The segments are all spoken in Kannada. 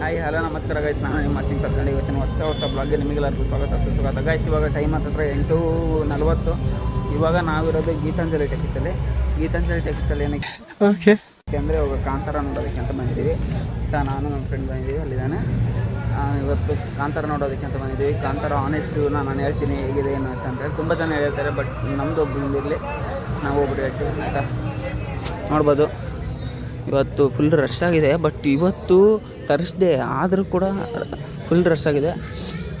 ಹಾಯ್ ಹಲೋ ನಮಸ್ಕಾರ ಗೈಸ್ ನಾನು ನಿಮ್ಮ ಸಿಂಗ್ ಕರ್ಕೊಂಡು ಇವತ್ತಿನ ಹೊಸ ಹೊಸ ಬ್ಲಾಗ್ಗೆ ನಿಮಗೆಲ್ಲರಿಗೂ ಸ್ವಾಗತ. ಸುಸ್ವಾಗತ. ಗೈಸ್ ಇವಾಗ ಟೈಮ್ ಹತ್ತಿರ ಎಂಟು ನಲವತ್ತು ಇವಾಗ ನಾವಿರೋದು ಗೀತಾಂಜಲಿ ಟೆಕ್ಸಲ್ಲಿ ಗೀತಾಂಜಲಿ ಟೆಕ್ಸಲ್ಲಿ ಏನಕ್ಕೆ ಓಕೆ ಅಂದರೆ ಇವಾಗ ಕಾಂತಾರ ನೋಡೋದಕ್ಕೆ ಅಂತ ಬಂದಿದ್ದೀವಿ. ಅಂತ ನಾನು ನಮ್ಮ ಫ್ರೆಂಡ್ ಬಂದಿದ್ದೀವಿ ಅಲ್ಲಿದ್ದಾನೆ. ಇವತ್ತು ಕಾಂತಾರ ನೋಡೋದಕ್ಕೆ ಅಂತ ಬಂದಿದ್ದೀವಿ. ಕಾಂತಾರ ಆನೆಸ್ಟು ನಾನು ಹೇಳ್ತೀನಿ ಹೇಗಿದೆ ಏನು ಅಂತ ತುಂಬ ಜನ ಹೇಳ್ತಾರೆ ಬಟ್ ನಮ್ಮದು ಒಬ್ಬ ಇರಲಿ ನಾವು ಒಬ್ಬರು ಹೇಳ್ತೀವಿ ಆಯಿತಾ? ನೋಡ್ಬೋದು. ಇವತ್ತು ಫುಲ್ ರಶ್ ಆಗಿದೆ ಬಟ್ ಇವತ್ತು ತರ್ಸ್ಡೇ ಆದರೂ ಕೂಡ ಫುಲ್ ರಶ್ ಆಗಿದೆ.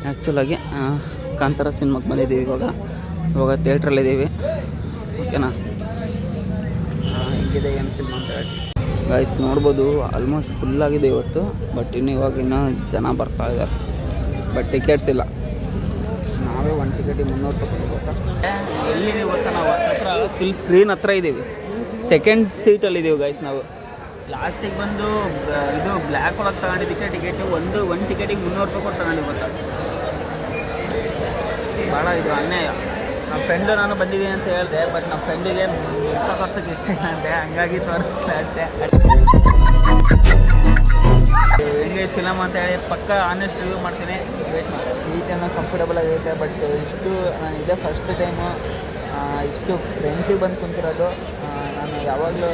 ಆ್ಯಕ್ಚುಲಾಗಿ ಕಾಂತಾರ ಸಿನಿಮಾಗೆ ಬಂದಿದ್ದೀವಿ ಇವಾಗ. ಇವಾಗ ಥಿಯೇಟ್ರಲ್ಲಿದ್ದೀವಿ ಓಕೆನಾ ಹೆಂಗಿದೆ, ಏನು ಸಿನಿಮಾ ಅಂತ ಹೇಳಿ. ನೋಡ್ಬೋದು ಆಲ್ಮೋಸ್ಟ್ ಫುಲ್ ಆಗಿದೆ ಇವತ್ತು ಬಟ್ ಇನ್ನು ಇವಾಗ ಇನ್ನೂ ಜನ ಬರ್ತಾ ಇದ್ದಾರೆ. ಬಟ್ ಟಿಕೆಟ್ಸ್ ಇಲ್ಲ. ನಾವೇ ಒಂದು ಟಿಕೆಟಿಗೆ ಮುನ್ನೂರು ರೂಪಾಯಿ ಎಲ್ಲಿದ್ದೀವಿ ಗೊತ್ತಾ ನಾವು? ಹತ್ರ ಫುಲ್ ಸ್ಕ್ರೀನ್ ಹತ್ರ ಇದ್ದೀವಿ ಸೆಕೆಂಡ್ ಸೀಟಲ್ಲಿದ್ದೀವಿ ಗಾಯ್ಸ್ ನಾವು. ಲಾಸ್ಟಿಗೆ ಬಂದು ಇದು ಬ್ಲ್ಯಾಕ್ ಒಳಗೆ ತಗೊಂಡಿದ್ದಕ್ಕೆ ಟಿಕೆಟ್ ಒಂದು ಒಂದು ಟಿಕೆಟಿಗೆ ಮುನ್ನೂರು ರೂಪಾಯಿ ಕೊಟ್ಟು ತಗೊಂಡು ಗೊತ್ತಾ? ಭಾಳ ಇದು ಅನ್ಯಾಯ. ನಮ್ಮ ಫ್ರೆಂಡು ನಾನು ಬಂದಿದ್ದೀನಿ ಅಂತ ಹೇಳಿದೆ ಬಟ್ ನಮ್ಮ ಫ್ರೆಂಡಿಗೆ ಮುಖ ತೋರ್ಸೋಕ್ಕೆ ಇಷ್ಟ ಇಲ್ಲ ಅಂತೆ. ಹಂಗಾಗಿ ತೋರಿಸ್ತಾ ಇದ್ದೆ. ಹೆಂಗೆ ಫಿಲಮ್ ಅಂತ ಹೇಳಿ ಪಕ್ಕ ಆನೆಸ್ಟ್ ರಿವ್ಯೂ ಮಾಡ್ತೀನಿ. ವೇಟ್ ಈ ಟೈಮ್ ಕಂಫರ್ಟಬಲ್ ಆಗೈತೆ ಬಟ್ ಇಷ್ಟು, ನಾನು ಇದೇ ಫಸ್ಟ್ ಟೈಮು ಇಷ್ಟು ಫ್ರೆಂಡ್ಸಿಗೆ ಬಂದು ಕುಂತಿರೋದು ಯಾವಾಗಲೂ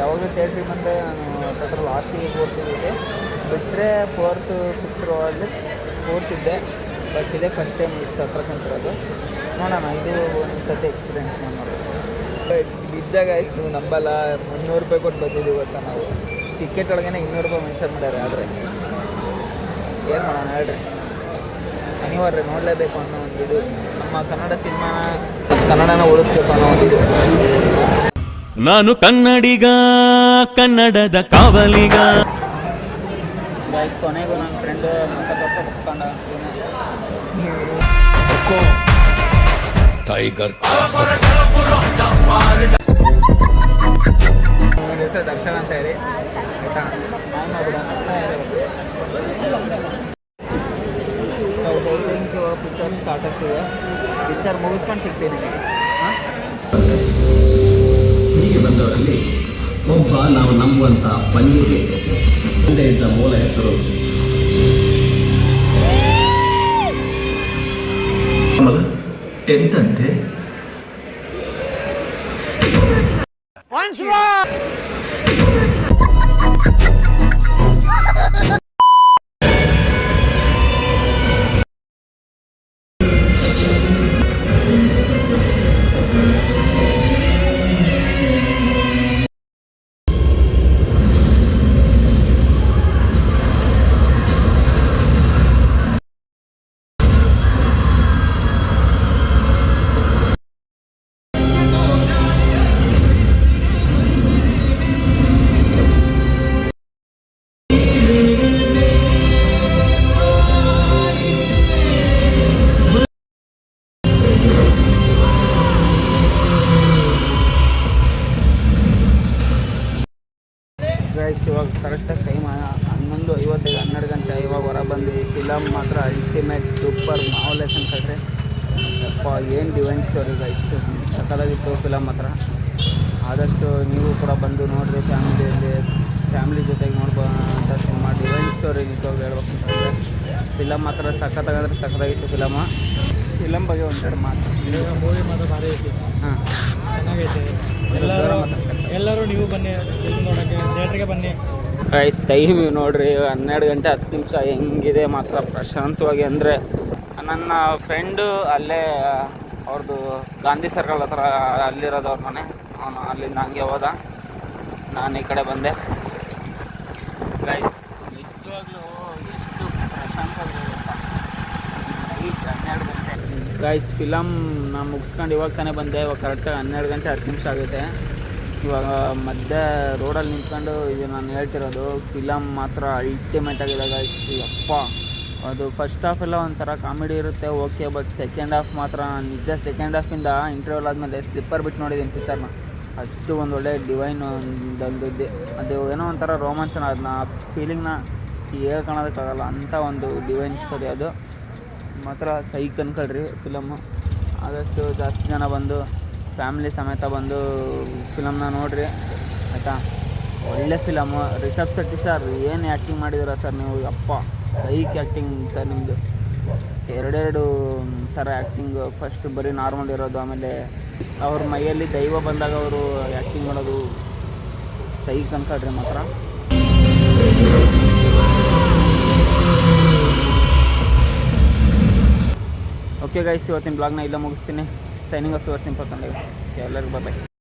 ಯಾವಾಗಲೂ ಥಿಯೇಟ್ರಿಗೆ ಬಂದರೆ ನಾನು ಹತ್ರ ಲಾಸ್ಟಿಗೆ ಓದ್ತಿದ್ದೆ ಬಿಟ್ಟರೆ ಫೋರ್ತು ಫಿಫ್ತ್ ಅಲ್ಲಿ ಫೋರ್ತ್ ಇದ್ದೆ ಬಟ್ ಇದೇ ಫಸ್ಟ್ ಟೈಮ್ ಇಷ್ಟು ಹತ್ರ ಕಂತಿರೋದು ನೋಡೋಣ, ಇದು ಒಂದು ಸತಿ ಎಕ್ಸ್ಪೀರಿಯೆನ್ಸ್ ನಾನು ನೋಡೋದು ಬಿದ್ದಾಗ ಆಯ್ತು, ನೀವು ನಂಬಲ್ಲ. ಮುನ್ನೂರು ರೂಪಾಯಿ ಕೊಟ್ಟು ಬಂದಿದ್ದೀವಿ ಗೊತ್ತ ನಾವು. ಟಿಕೆಟ್ ಒಳಗೇನೆ ಇನ್ನೂರು ರೂಪಾಯಿ ಮೆನ್ಷನ್ ಮಾಡ್ಯಾರೆ ಆದರೆ. ಏನು ಮಾಡೋಣ, ಹೇಳ್ರಿ. ಅನಿವಾರ್ಯ, ನೋಡಲೇಬೇಕು ಅನ್ನೋ ಒಂದು ಇದು. ನಮ್ಮ ಕನ್ನಡ ಸಿನಿಮಾನ ಕನ್ನಡನ ಉಳಿಸ್ಬೇಕು ಅನ್ನೋ ಒಂದು ಇದು. ನಾನು ಕನ್ನಡಿಗ ಕನ್ನಡದ ಕಾವಲಿಗ. ಕೊನೆಗೂ ನನ್ನ ಫ್ರೆಂಡ್ ಟೈಗರ್ ನನ್ನ ಹೆಸರು ದರ್ಶನ್ ಅಂತ ಹೇಳಿ. ಆಯ್ತಾ? ಪಿಕ್ಚರ್ ಸ್ಟಾರ್ಟ್ ಆಗ್ತಿದೆ. ಪಿಕ್ಚರ್ ಮುಗಿಸ್ಕೊಂಡು ಸಿಗ್ತೀನಿ. ನಿಮಗೆ ಹಾಂ ಹೀಗೆ ಬಂದವರಲ್ಲಿ ಒಬ್ಬ ನಾವು ನಂಬುವಂತ ಪಂಜಿಗೆ ಹಿಂದೆ ಇದ್ದ ಮೂಲ ಹೆಸರು ಕಮಲ ಎಂತಂತೆ ಗೈಸ್ ಇವಾಗ ಕರೆಕ್ಟಾಗಿ ಟೈಮ್ ಹನ್ನೊಂದು ಐವತ್ತೈದು ಹನ್ನೆರಡು ಗಂಟೆ ಇವಾಗ ಹೊರ ಬಂದು ಫಿಲಮ್ ಮಾತ್ರ ಅಲ್ಟಿಮೇಟ್ ಸೂಪರ್ ಹೇಳ್ರಿ ಅಪ್ಪ ಏನು ಡಿವೈನ್ ಸ್ಟೋರಿ ಗೈಸ್ ಸಕಲಾಗಿತ್ತು ಫಿಲಮ್ ಮಾತ್ರ. ಆದಷ್ಟು ನೀವು ಕೂಡ ಬಂದು ನೋಡಿರಿ ಫ್ಯಾಮಿಲಿಯಲ್ಲಿ ಫ್ಯಾಮಿಲಿ ಜೊತೆಗೆ ನೋಡ್ಬೋ ಅಂತ ಸಿನಿಮಾ ಡಿವೈನ್ ಸ್ಟೋರಿ ನಿಜವಾಗ್ಲೂ ಹೇಳ್ಬೇಕು ಅಂತಂದರೆ ಫಿಲಮ್ ಮಾತ್ರ ಸಖತ್ತಾಗಂದ್ರೆ ಸಖತ್ತಾಗಿತ್ತು ಫಿಲಮ ಫಿಲಮ್ ಬಗ್ಗೆ ಒಂದೆರಡು ಮಾತು. ಮೂವಿ ಮಾತ್ರ ಭಾರಿ ಐತಿ. ಹಾಂ. ಚೆನ್ನಾಗೈತೆ. ಎಲ್ಲರೂ ಎಲ್ಲರೂ ನೀವು ಬನ್ನಿ ನೋಡೋಕ್ಕೆ, ಥಿಯೇಟ್ರಿಗೆ ಬನ್ನಿ. ಪ್ರೈಸ್ ಟೈಮ್ ನೋಡ್ರಿ, ಹನ್ನೆರಡು ಗಂಟೆ ಹತ್ತು ನಿಮಿಷ ಹೆಂಗಿದೆ ಮಾತ್ರ. ಪ್ರಶಾಂತವಾಗಿ ಅಂದರೆ ನನ್ನ ಫ್ರೆಂಡು ಅಲ್ಲೇ ಅವ್ರದ್ದು ಗಾಂಧಿ ಸರ್ಕಲ್ ಹತ್ರ ಅಲ್ಲಿರೋದು ಅವ್ರ ಮನೆ. ಅವನು ಅಲ್ಲಿಂದ ಹಂಗೆ ಹೋದ. ನಾನು ಈ ಕಡೆ ಬಂದೆ. ಗೈಸ್ ನಿಜವಾಗ್ಲೂ ಎಷ್ಟು ನೈಟ್ ಹನ್ನೆರಡು ಗಂಟೆ. ಗೈಸ್ ಫಿಲಮ್ ನಾನು ಮುಗಿಸ್ಕೊಂಡು ಇವಾಗ ತಾನೇ ಬಂದೆ. ಇವಾಗ ಕರೆಕ್ಟಾಗಿ ಹನ್ನೆರಡು ಗಂಟೆ ಹತ್ತು ನಿಮಿಷ ಆಗುತ್ತೆ. ಇವಾಗ ಮಧ್ಯೆ ರೋಡಲ್ಲಿ ನಿಂತ್ಕೊಂಡು ಇದು ನಾನು ಹೇಳ್ತಿರೋದು ಫಿಲಮ್ ಮಾತ್ರ ಅಲ್ಟಿಮೇಟ್ ಆಗಿದೆ ಗೈಸ್ ಅಪ್ಪ ಅದು ಫಸ್ಟ್ ಹಾಫ್ ಎಲ್ಲ ಒಂಥರ ಕಾಮಿಡಿ ಇರುತ್ತೆ ಓಕೆ ಬಟ್ ಸೆಕೆಂಡ್ ಹಾಫ್ ಮಾತ್ರ ನಿಜ ಸೆಕೆಂಡ್ ಹಾಫಿಂದ ಇಂಟರ್ವ್ಯೂಲ್ ಆದಮೇಲೆ ಸ್ಲಿಪ್ಪರ್ ಬಿಟ್ಟು ನೋಡಿದ್ದೀನಿ ಪಿಕ್ಚರ್ನ ಅಷ್ಟು ಒಂದು ಒಳ್ಳೆ ಡಿವೈನ್ ಒಂದು ಅದು ಏನೋ ಒಂಥರ ರೋಮಾಂಚನ ಅದನ್ನ ಆ ಫೀಲಿಂಗ್ನ ಹೇಳ್ಕೊಳೋದಕ್ಕಾಗಲ್ಲ ಅಂಥ ಒಂದು ಡಿವೈನ್ ಸ್ಟೋರಿ ಅದು. ಮಾತ್ರ ಸೈಕ್ ಅನ್ಕೊಳ್ರಿ ಫಿಲಮ್ಮು ಆದಷ್ಟು ಜಾಸ್ತಿ ಜನ ಬಂದು ಫ್ಯಾಮ್ಲಿ ಸಮೇತ ಬಂದು ಫಿಲಮ್ನ ನೋಡ್ರಿ, ಆಯಿತಾ? ಒಳ್ಳೆ ಫಿಲಮು ರಿಷಬ್ ಶೆಟ್ಟಿ ಸರ್ ಏನು ಆ್ಯಕ್ಟಿಂಗ್ ಮಾಡಿದಿರ ಸರ್ ನೀವು? ಅಪ್ಪ ಸೈಕ್ ಆ್ಯಕ್ಟಿಂಗ್ ಸರ್ ನಿಮ್ಮದು ಎರಡೆರಡು ಥರ ಆ್ಯಕ್ಟಿಂಗ್ ಫಸ್ಟ್ ಬರೀ ನಾರ್ಮಲ್ ಇರೋದು, ಆಮೇಲೆ ಅವ್ರ ಮೈಯಲ್ಲಿ ದೈವ ಬಂದಾಗ ಅವರು ಆ್ಯಕ್ಟಿಂಗ್ ಮಾಡೋದು, ಸೈಕ್ ಅನ್ಕೊಳ್ರಿ ಮಾತ್ರ. ಓಕೆ ಗೈಸ್ ಇವತ್ತಿನ ಬ್ಲಾಗ್ನ ಇಲ್ಲ ಮುಗಿಸ್ತೀನಿ. సైనింగ్ ఆఫ్ యువర్ సింపల్ కండి ఓకే బాయ్